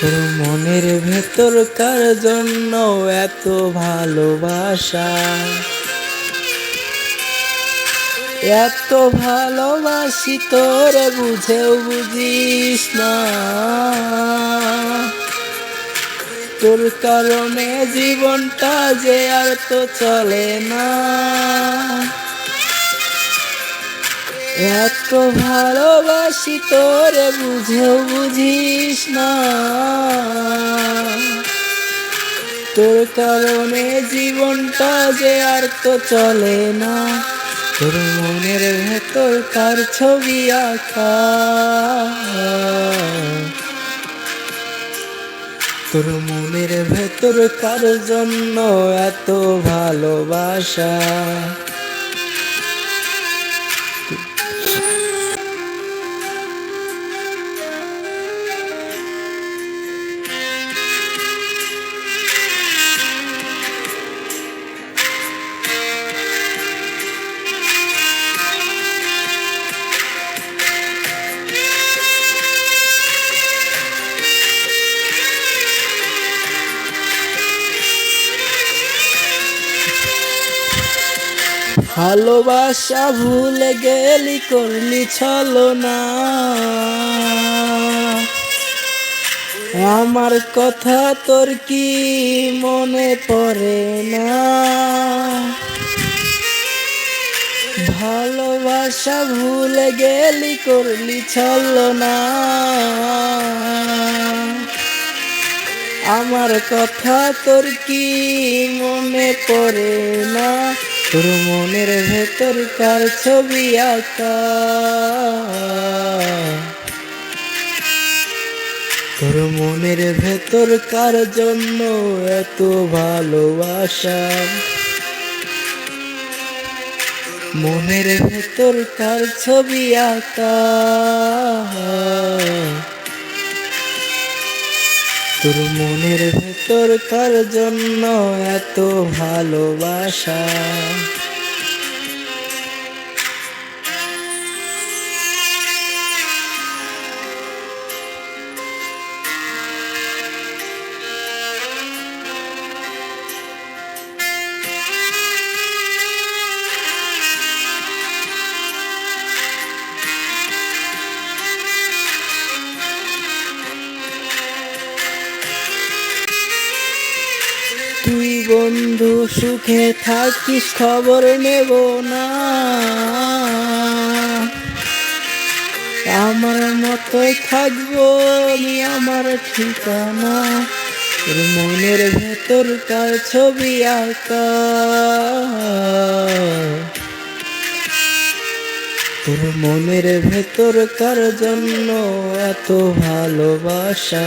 তোর মনের ভেতর কার জন্য এত ভালোবাসা। এত ভালোবাসি তোরে বুঝেও বুঝিস না। তোর কারণে জীবনটা যে আর তো চলে না। এত ভালোবাসি তোরে বুঝেও বুঝিস না। তোর কারণে জীবনটা যে আর তো চলে না। তোর মনের ভেতর কার ছবি আঁকা। তোর মনের ভেতর কার জন্য এত ভালোবাসা। ভালোবাসা ভুলে গেলি করলি ছলো না। আমার কথা তোর কি মনে পড়ে না? ভালোবাসা ভুলে গেলি করলি ছলো না। আমার কথা তোর কি মনে পড়ে না? তোর মনের ভেতর কার ছবি তোর মনের ভেতর কার জন্য এত ভালোবাসা। মনের ভেতর কার ছবি আঁকা। তোর মনের ভেতর কার জন্য এত ভালোবাসা। তুই বন্ধু, সুখে থাকিস, খবর নেব না। আমার মতোই থাকব আমি আমার ঠিকানা। তোর মনের ভেতর কার ছবি আঁকা। তোর মনের ভেতর কার জন্য এত ভালোবাসা।